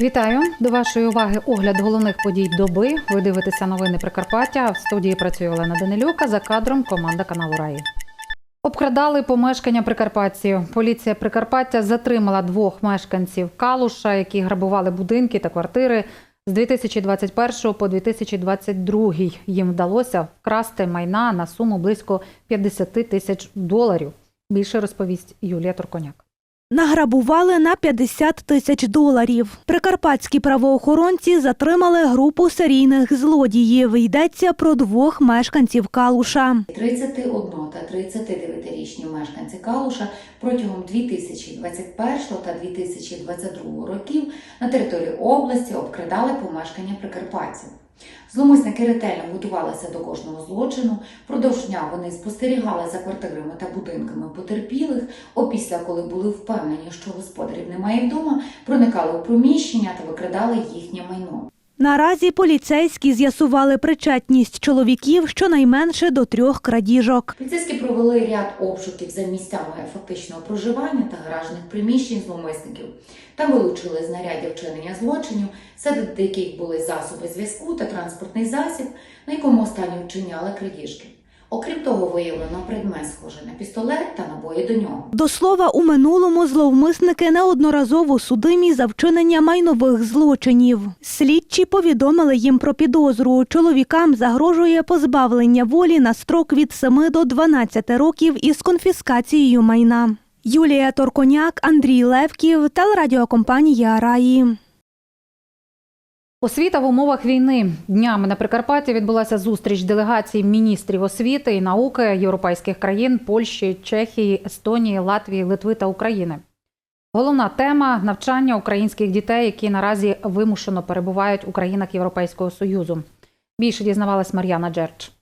Вітаю до вашої уваги огляд головних подій доби. Ви дивитеся новини Прикарпаття. В студії працює Олена Данилюка. За кадром команда каналу Раї. Обкрадали помешкання Прикарпатці. Поліція Прикарпаття затримала двох мешканців Калуша, які грабували будинки та квартири з 2021 по 2022. Їм вдалося вкрасти майна на суму близько 50 тисяч доларів. Більше розповість Юлія Турконяк. Награбували на 50 тисяч доларів. Прикарпатські правоохоронці затримали групу серійних злодіїв. Йдеться про двох мешканців Калуша. 31 та 39-річні мешканці Калуша протягом 2021 та 2022 років на території області обкрадали помешкання прикарпатців. Зломисники ретельно готувалися до кожного злочину. Впродовж дня вони спостерігали за квартирами та будинками потерпілих. Опісля, коли були впевнені, що господарів немає вдома, проникали у приміщення та викрадали їхнє майно. Наразі поліцейські з'ясували причетність чоловіків щонайменше до трьох крадіжок. Поліцейські провели ряд обшуків за місцями фактичного проживання та гаражних приміщень зловмисників. Там вилучили знаряддя вчинення злочинів, серед яких були засоби зв'язку та транспортний засіб, на якому останні вчиняли крадіжки. Окрім того, виявлено предмет схожий на пістолет та набої до нього. До слова, у минулому зловмисники неодноразово судимі за вчинення майнових злочинів. Слідчі повідомили їм про підозру. Чоловікам загрожує позбавлення волі на строк від 7 до 12 років із конфіскацією майна. Юлія Торконяк, Андрій Левків, телерадіокомпанія Раї. Освіта в умовах війни днями на Прикарпатті відбулася зустріч делегацій міністрів освіти і науки європейських країн Польщі, Чехії, Естонії, Латвії, Литви та України. Головна тема навчання українських дітей, які наразі вимушено перебувають у країнах Європейського союзу. Більше дізнавалась Мар'яна Джерч.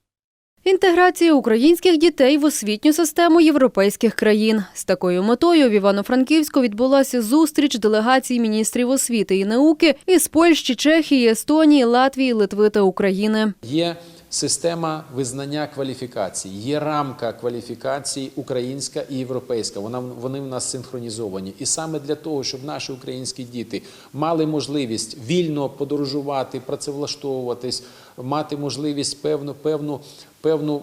Інтеграція українських дітей в освітню систему європейських країн з такою метою в Івано-Франківську відбулася зустріч делегацій міністрів освіти і науки із Польщі, Чехії, Естонії, Латвії, Литви та України. Є система визнання кваліфікацій, є рамка кваліфікацій українська і європейська. Вона вони в нас синхронізовані. І саме для того, щоб наші українські діти мали можливість вільно подорожувати, працевлаштовуватись, мати можливість певну певну. Певну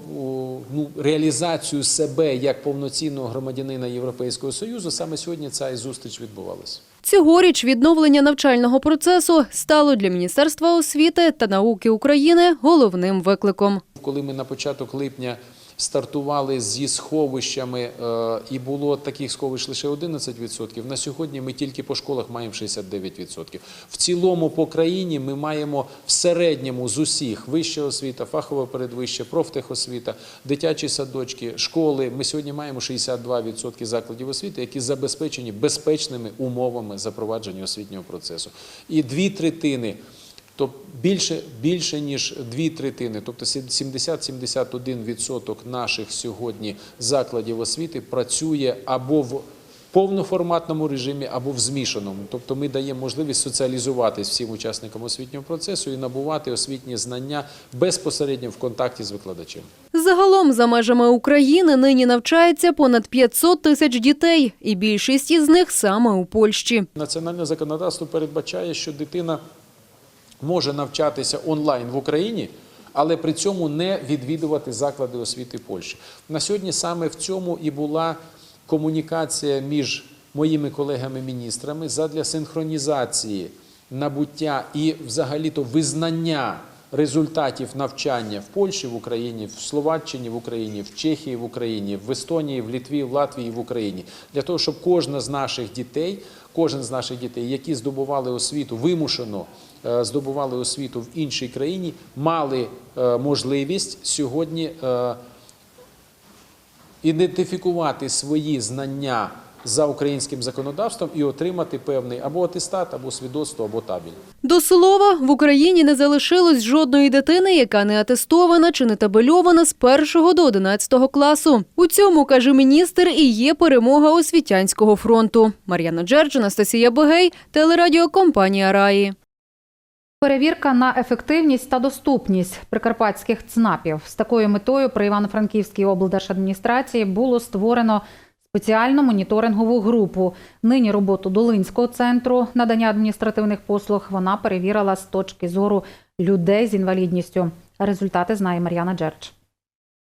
ну, реалізацію себе як повноцінного громадянина Європейського Союзу саме сьогодні ця і зустріч відбувалася. Цьогоріч відновлення навчального процесу стало для Міністерства освіти та науки України головним викликом. Коли ми на початок липня стартували зі сховищами, е, і було таких сховищ лише 11%, на сьогодні ми тільки по школах маємо 69%. В цілому по країні ми маємо в середньому з усіх вища освіта, фахова передвища, профтехосвіта, дитячі садочки, школи. Ми сьогодні маємо 62% закладів освіти, які забезпечені безпечними умовами запровадження освітнього процесу. І дві третини. Тобто більше, більше ніж дві третини, тобто 70-71% наших сьогодні закладів освіти працює або в повноформатному режимі, або в змішаному. Тобто ми даємо можливість соціалізуватись всім учасникам освітнього процесу і набувати освітні знання безпосередньо в контакті з викладачем. Загалом за межами України нині навчається понад 500 тисяч дітей, і більшість із них саме у Польщі. Національне законодавство передбачає, що дитина може навчатися онлайн в Україні, але при цьому не відвідувати заклади освіти Польщі. На сьогодні саме в цьому і була комунікація між моїми колегами-міністрами задля синхронізації набуття і взагалі-то визнання результатів навчання в Польщі, в Україні, в Словаччині, в Україні, в Чехії, в Україні, в Естонії, в Літві, в Латвії, в Україні, для того, щоб кожна з наших дітей, кожен з наших дітей, які здобували освіту вимушено е, здобували освіту в іншій країні, мали е, можливість сьогодні е, ідентифікувати свої знання за українським законодавством і отримати певний або атестат, або свідоцтво, або табель. До слова, в Україні не залишилось жодної дитини, яка не атестована чи не табельована з 1 до 11 класу. У цьому, каже міністр, і є перемога освітянського фронту. Мар'яна Джердж, Анастасія Богей, телерадіокомпанія Раї. Перевірка на ефективність та доступність прикарпатських ЦНАПів з такою метою при Івано-Франківській облдержадміністрації було створено спеціальну моніторингову групу. Нині роботу Долинського центру надання адміністративних послуг вона перевірила з точки зору людей з інвалідністю. Результати знає Мар'яна Джерч.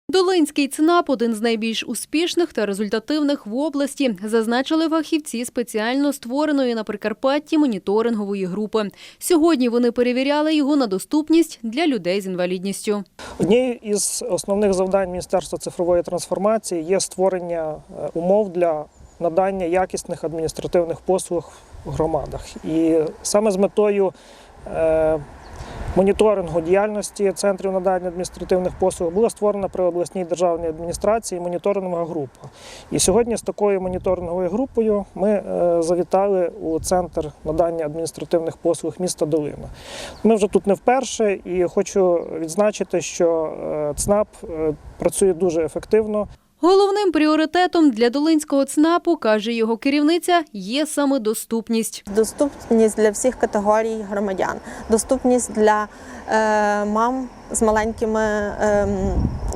Долинський ЦНАП – один з найбільш успішних та результативних в області, зазначили фахівці спеціально створеної на Прикарпатті моніторингової групи. Сьогодні вони перевіряли його на доступність для людей з інвалідністю. Однією із основних завдань Міністерства цифрової трансформації є створення е, умов для надання якісних адміністративних послуг в громадах. І саме з метою е, моніторингу діяльності центрів надання адміністративних послуг була створена при обласній державній адміністрації моніторингова група. І сьогодні з такою моніторинговою групою ми е, завітали у центр надання адміністративних послуг міста Долина. Ми вже тут не вперше, і хочу відзначити, що е, ЦНАП е, працює дуже ефективно. Головним пріоритетом для Долинського ЦНАПу, каже його керівниця, є саме доступність. Доступність для всіх категорій громадян, доступність для е, мам з маленькими е,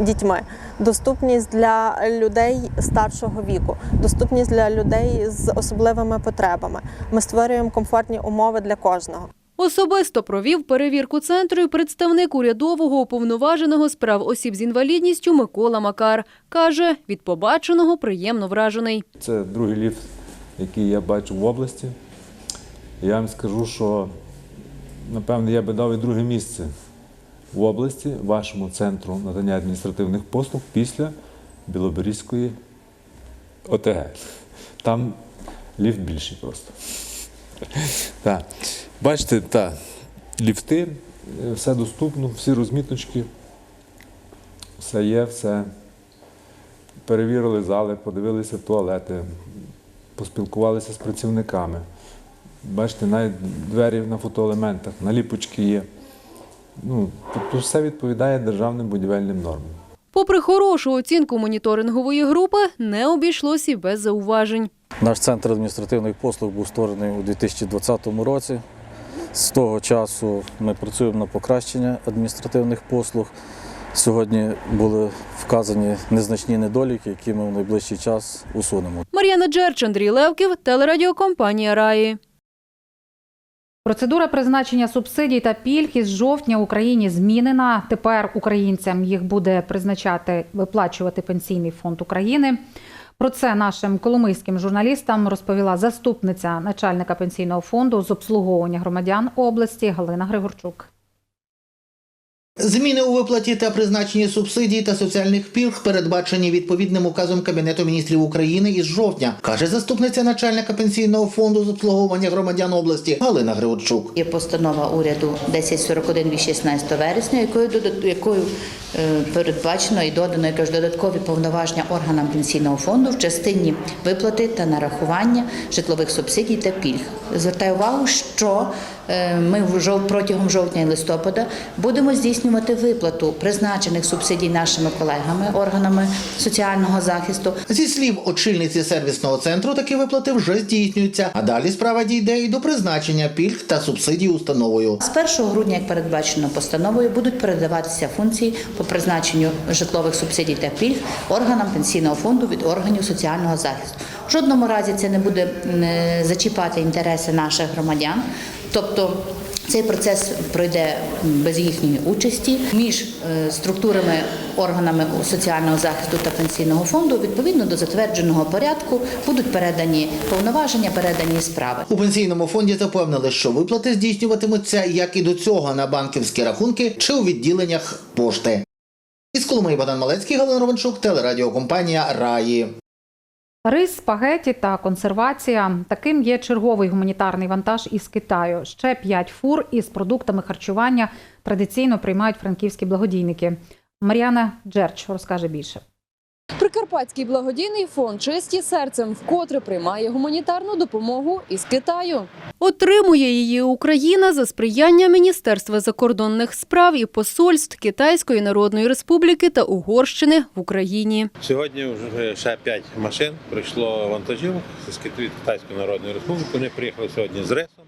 дітьми, доступність для людей старшого віку, доступність для людей з особливими потребами. Ми створюємо комфортні умови для кожного. Особисто провів перевірку центру і представник урядового уповноваженого з прав осіб з інвалідністю Микола Макар. Каже, від побаченого приємно вражений. Це другий ліфт, який я бачу в області. Я вам скажу, що напевно я би дав і друге місце в області вашому центру надання адміністративних послуг після Білоберізької ОТГ. Там ліфт більший просто. Так. Бачите, так, ліфти, е, все доступно, всі розміточки, все є, все. Перевірили зали, подивилися туалети, поспілкувалися з працівниками. Бачите, навіть двері на фотоелементах, наліпочки є. Ну, тобто все відповідає державним будівельним нормам. Попри хорошу оцінку моніторингової групи, не обійшлось і без зауважень. Наш центр адміністративних послуг був створений у 2020 році. З того часу ми працюємо на покращення адміністративних послуг. Сьогодні були вказані незначні недоліки, які ми в найближчий час усунемо. Мар'яна Джерч, Андрій Левків, телерадіокомпанія Раї. Процедура призначення субсидій та пільг із жовтня в Україні змінена. Тепер українцям їх буде призначати виплачувати пенсійний фонд України. Про це нашим коломийським журналістам розповіла заступниця начальника пенсійного фонду з обслуговування громадян області Галина Григорчук. Зміни у виплаті та призначенні субсидій та соціальних пільг передбачені відповідним указом Кабінету міністрів України із жовтня, каже заступниця начальника пенсійного фонду з обслуговування громадян області Галина Григорчук. Є постанова уряду 1041 від 16 вересня, якою якою е, передбачено і додано якось додаткові повноваження органам пенсійного фонду в частині виплати та нарахування житлових субсидій та пільг. Звертаю увагу, що е, ми протягом жовтня і листопада будемо здійснювати виплату призначених субсидій нашими колегами, органами соціального захисту. Зі слів очільниці сервісного центру, такі виплати вже здійснюються. А далі справа дійде і до призначення пільг та субсидій установою. З 1 грудня, як передбачено постановою, будуть передаватися функції по призначенню житлових субсидій та пільг органам пенсійного фонду від органів соціального захисту. В жодному разі це не буде зачіпати інтереси наших громадян, тобто. Цей процес пройде без їхньої участі між е, структурами органами соціального захисту та пенсійного фонду відповідно до затвердженого порядку будуть передані повноваження, передані справи. У пенсійному фонді запевнили, що виплати здійснюватимуться як і до цього на банківські рахунки чи у відділеннях пошти. Із Коломиї Богдан Малецький, Галина Ровенчук, телерадіокомпанія Раї. Рис, спагеті та консервація. Таким є черговий гуманітарний вантаж із Китаю. Ще п'ять фур із продуктами харчування традиційно приймають франківські благодійники. Мар'яна Джерч розкаже більше. Прикарпатський благодійний фонд Чисті серцем вкотре приймає гуманітарну допомогу із Китаю. Отримує її Україна за сприяння Міністерства закордонних справ і посольств Китайської Народної Республіки та Угорщини в Україні. Сьогодні вже ще 5 машин прийшло вантажівок з Кит- Китайської Народної Республіки. Вони приїхали сьогодні з рисом, е,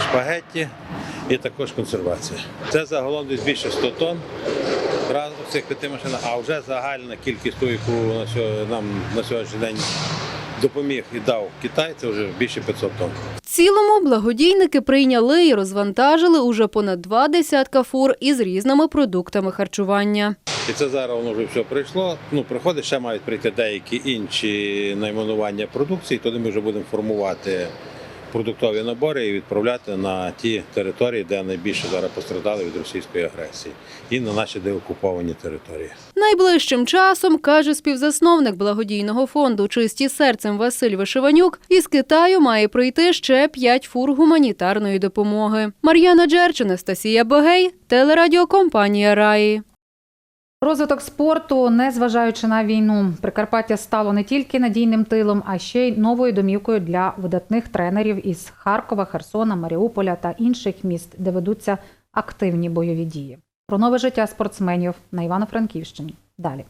шпагетті і також консервація. Це загалом десь більше 100 тонн разом в цих п'яти машинах, а вже загальна кількість ту, яку нам на сьогоднішній день допоміг і дав Китай, це вже більше 500 тонн. В цілому благодійники прийняли і розвантажили уже понад два десятка фур із різними продуктами харчування. І це зараз воно вже все прийшло. Ну, приходить, ще мають прийти деякі інші найменування продукції, тоді ми вже будемо формувати продуктові набори і відправляти на ті території, де найбільше зараз постраждали від російської агресії, і на наші деокуповані території. Найближчим часом, каже співзасновник благодійного фонду Чисті серцем Василь Вишиванюк, із Китаю має прийти ще п'ять фур гуманітарної допомоги. Мар'яна Джерч, Анастасія Багей, телерадіокомпанія Раї. Розвиток спорту, незважаючи на війну, Прикарпаття стало не тільки надійним тилом, а ще й новою домівкою для видатних тренерів із Харкова, Херсона, Маріуполя та інших міст, де ведуться активні бойові дії. Про нове життя спортсменів на Івано-Франківщині. Далі.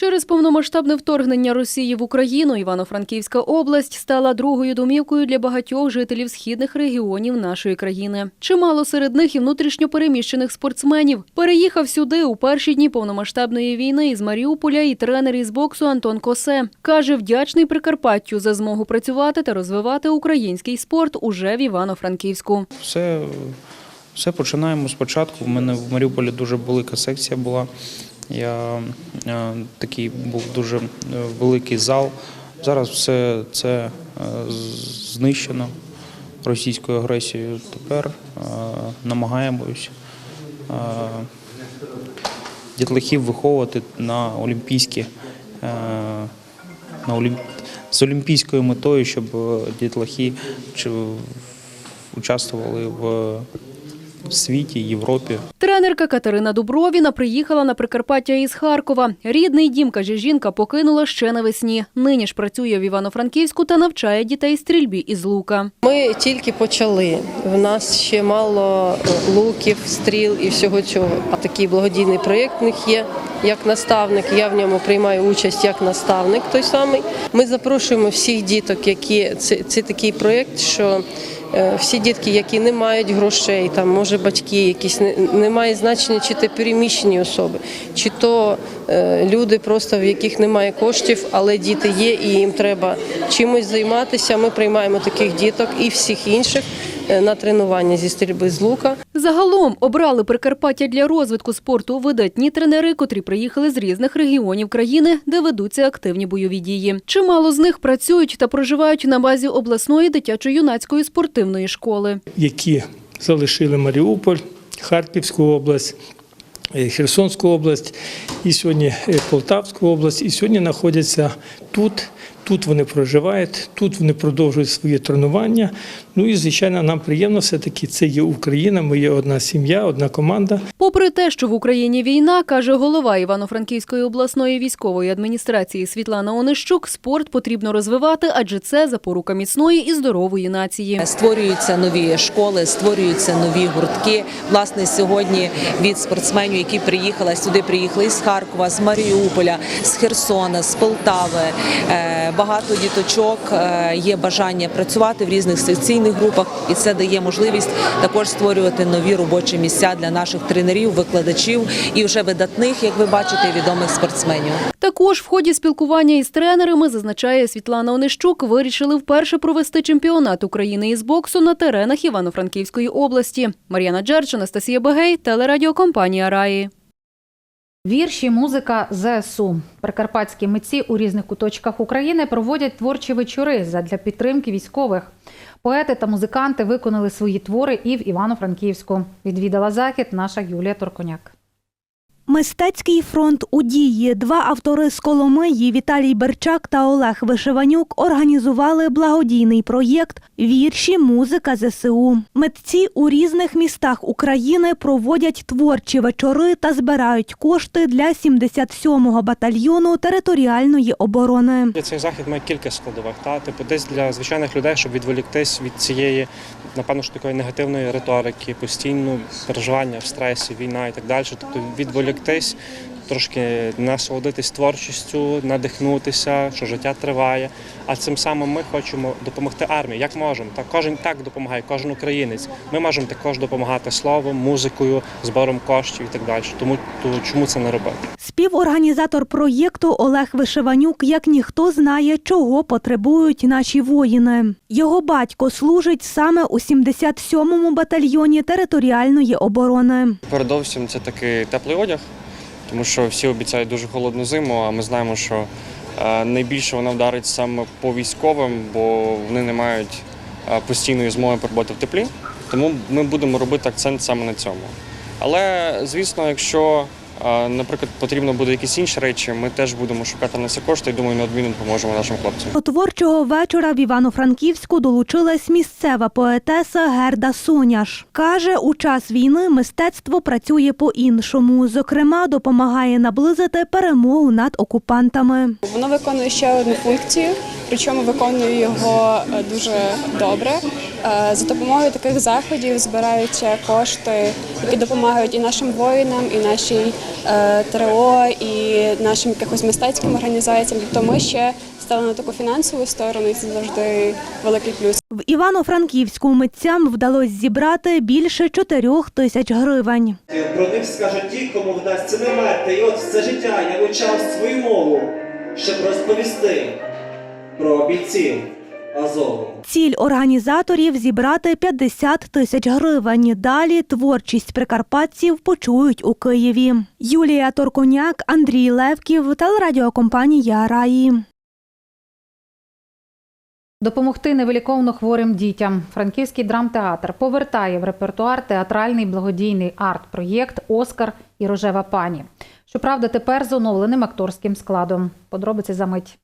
Через повномасштабне вторгнення Росії в Україну Івано-Франківська область стала другою домівкою для багатьох жителів східних регіонів нашої країни. Чимало серед них і внутрішньо переміщених спортсменів. Переїхав сюди у перші дні повномасштабної війни із Маріуполя і тренер із боксу Антон Косе. Каже, вдячний Прикарпаттю за змогу працювати та розвивати український спорт уже в Івано-Франківську. Все, все починаємо спочатку. У мене в Маріуполі дуже велика секція була. Я е, такий був дуже е, великий зал. Зараз все це е, знищено російською агресією. Тепер намагаємось дітлахів виховувати на олімпійські на олімп... з олімпійською метою, щоб дітлахи участвували в світі, Європі. Тренерка Катерина Дубровіна приїхала на Прикарпаття із Харкова. Рідний дім, каже жінка, покинула ще навесні. Нині ж працює в Івано-Франківську та навчає дітей стрільбі із лука. Ми тільки почали. В нас ще мало е, луків, стріл і всього цього. А такий благодійний проєкт в них є як наставник. Я в ньому приймаю участь як наставник той самий. Ми запрошуємо всіх діток, які це, це такий проєкт, що всі дітки, які не мають грошей, там може батьки, якісь не, не має значення, чи то переміщені особи, чи то е, люди, просто в яких немає коштів, але діти є, і їм треба чимось займатися. Ми приймаємо таких діток і всіх інших е, на тренування зі стрільби з лука. Загалом обрали Прикарпаття для розвитку спорту видатні тренери, котрі приїхали з різних регіонів країни, де ведуться активні бойові дії. Чимало з них працюють та проживають на базі обласної дитячо-юнацької спортивної школи. які залишили Маріуполь, Харківську область, е, Херсонську область і сьогодні е, Полтавську область, і сьогодні знаходяться тут. Тут вони проживають, тут вони продовжують свої тренування. Ну і звичайно, нам приємно все-таки це є Україна. Ми є одна сім'я, одна команда. Попри те, що в Україні війна, каже голова Івано-Франківської обласної військової адміністрації Світлана Онищук, спорт потрібно розвивати, адже це запорука міцної і здорової нації. Створюються нові школи, створюються нові гуртки. Власне, сьогодні від спортсменів, які приїхали сюди, приїхали з Харкова, з Маріуполя, з Херсона, з Полтави. Е, Багато діточок е, є бажання працювати в різних секційних групах, і це дає можливість також створювати нові робочі місця для наших тренерів, викладачів і вже видатних, як ви бачите, відомих спортсменів. Також в ході спілкування із тренерами, зазначає Світлана Онищук, вирішили вперше провести чемпіонат України із боксу на теренах Івано-Франківської області. Мар'яна Джерч, Анастасія Бегей, телерадіокомпанія Раї. Вірші, музика ЗСУ. Прикарпатські митці у різних куточках України проводять творчі вечори задля підтримки військових. Поети та музиканти виконали свої твори і в Івано-Франківську. Відвідала захід наша Юлія Торконяк. Мистецький фронт у дії. Два автори з Коломиї Віталій Берчак та Олег Вишиванюк організували благодійний проєкт Вірші, музика ЗСУ. Митці у різних містах України проводять творчі вечори та збирають кошти для 77-го батальйону територіальної оборони. Цей захід має кілька складових. Та типу, десь для звичайних людей, щоб відволіктись від цієї, напевно, ж такої негативної риторики, постійно переживання в стресі, війна і так далі. Тобто відволіктись, трошки насолодитись творчістю, надихнутися, що життя триває. А цим самим ми хочемо допомогти армії, як можемо. Так кожен так допомагає, кожен українець. Ми можемо також допомагати словом, музикою, збором коштів і так далі. Тому то чому це не робити? Співорганізатор проєкту Олег Вишиванюк як ніхто знає, чого потребують наші воїни. Його батько служить саме у 77-му батальйоні територіальної оборони. Передовсім це такий теплий одяг, тому що всі обіцяють дуже холодну зиму, а ми знаємо, що е, найбільше вона вдарить саме по військовим, бо вони не мають е, постійної змоги перебувати в теплі. Тому ми будемо робити акцент саме на цьому. Але, звісно, якщо, наприклад, потрібно буде якісь інші речі, ми теж будемо шукати на це кошти і думаю, неодмінно допоможемо нашим хлопцям. До творчого вечора в Івано-Франківську долучилась місцева поетеса Герда Соняш. Каже, у час війни мистецтво працює по-іншому. Зокрема, допомагає наблизити перемогу над окупантами. Воно виконує ще одну функцію, причому виконує його е, дуже добре. Е, За допомогою таких заходів збираються кошти, які допомагають і нашим воїнам, і нашій е, ТРО, і нашим якихось мистецьким організаціям. Тобто ми ще стали на таку фінансову сторону, і це завжди великий плюс. В Івано-Франківську митцям вдалося зібрати більше чотирьох тисяч гривень. Про них скажуть ті, кому вдасться не мерти. І от все життя я вивчав свою мову, щоб розповісти про бійців Азову. Ціль організаторів зібрати 50 тисяч гривень. Далі творчість прикарпатців почують у Києві. Юлія Торконяк, Андрій Левків, телерадіокомпанія Раї. Допомогти невиліковно хворим дітям. Франківський драмтеатр повертає в репертуар театральний благодійний арт-проєкт Оскар і рожева пані. Щоправда, тепер з оновленим акторським складом. Подробиці за мить.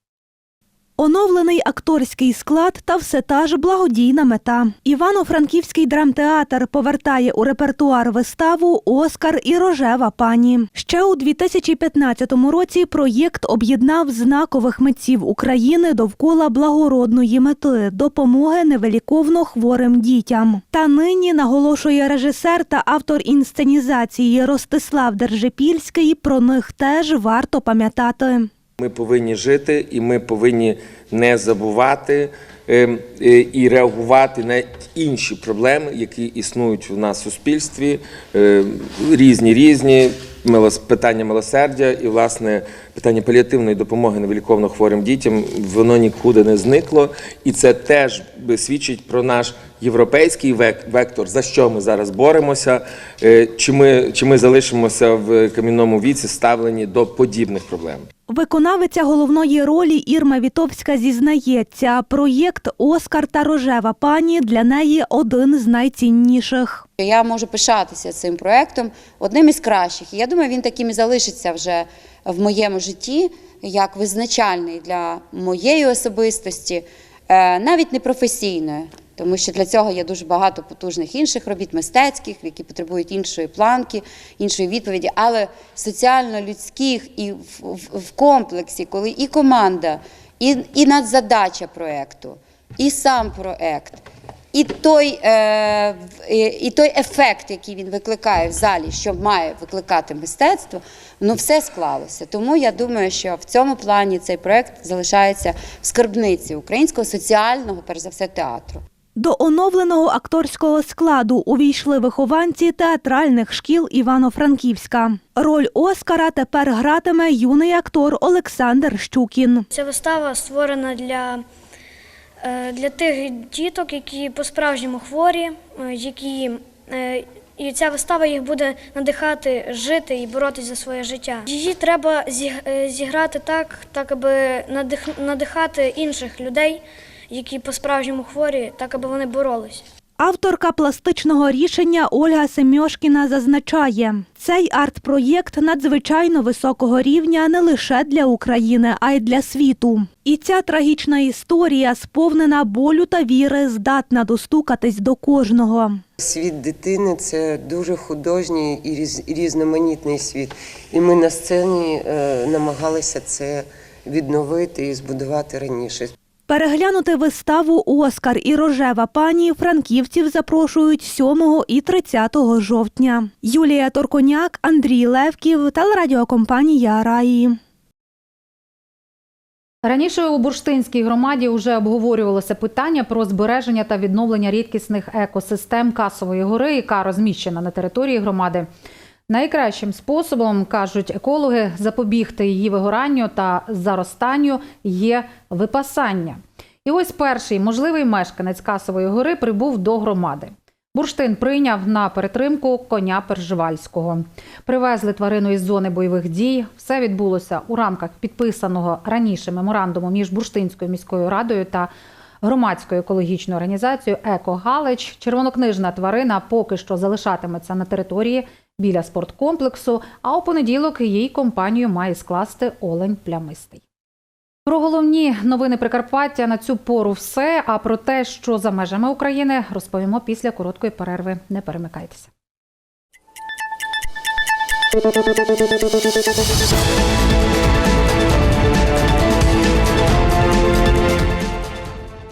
Оновлений акторський склад та все та ж благодійна мета. Івано-Франківський драмтеатр повертає у репертуар виставу Оскар і рожева пані. Ще у 2015 році проєкт об'єднав знакових митців України довкола благородної мети допомоги невеликовно хворим дітям. Та нині наголошує режисер та автор інсценізації Ростислав Держипільський. Про них теж варто пам'ятати. Ми повинні жити і ми повинні не забувати ем, е, і реагувати на інші проблеми, які існують у нас в суспільстві, е, різні різні. Питання милосердя і власне питання паліативної допомоги невиліковно хворим дітям воно нікуди не зникло, і це теж свідчить про наш європейський век- вектор, за що ми зараз боремося, е, чи ми, чи ми залишимося в кам'яному віці ставлені до подібних проблем. Виконавиця головної ролі Ірма Вітовська зізнається, проєкт Оскар та рожева пані для неї один з найцінніших. Я можу пишатися цим проектом, одним із кращих. Я думаю, він таким і залишиться вже в моєму житті, як визначальний для моєї особистості, е, навіть не професійної. Тому що для цього є дуже багато потужних інших робіт, мистецьких, які потребують іншої планки, іншої відповіді, але соціально-людських і в, в, в комплексі, коли і команда, і, і надзадача проекту, і сам проект, і той, е, і той ефект, який він викликає в залі, що має викликати мистецтво, ну все склалося. Тому я думаю, що в цьому плані цей проект залишається в скарбниці українського соціального, перш за все, театру. До оновленого акторського складу увійшли вихованці театральних шкіл Івано-Франківська. Роль Оскара тепер гратиме юний актор Олександр Щукін. Ця вистава створена для, е, для тих діток, які по-справжньому хворі, е, які, е, і ця вистава їх буде надихати жити і боротися за своє життя. Її треба зіграти так, так аби надих- надихати інших людей, які по-справжньому хворі, так аби вони боролися. Авторка пластичного рішення Ольга Семьошкіна зазначає, цей арт-проєкт надзвичайно високого рівня не лише для України, а й для світу. І ця трагічна історія, сповнена болю та віри, здатна достукатись до кожного. Світ дитини це дуже художній і різ- різноманітний світ. І ми на сцені е, намагалися це відновити і збудувати раніше. Переглянути виставу Оскар і рожева пані франківців запрошують 7 і 30 жовтня. Юлія Торконяк, Андрій Левків, телерадіокомпанія Раї. Раніше у бурштинській громаді вже обговорювалося питання про збереження та відновлення рідкісних екосистем Касової гори, яка розміщена на території громади. Найкращим способом кажуть екологи запобігти її вигоранню та заростанню є випасання. І ось перший можливий мешканець Касової гори прибув до громади. Бурштин прийняв на перетримку коня Перживальського. Привезли тварину із зони бойових дій. Все відбулося у рамках підписаного раніше меморандуму між Бурштинською міською радою та громадською екологічною організацією Еко Галич. Червонокнижна тварина поки що залишатиметься на території біля спорткомплексу. А у понеділок її компанію має скласти олень плямистий. Про головні новини Прикарпаття на цю пору все. А про те, що за межами України, розповімо після короткої перерви. Не перемикайтеся.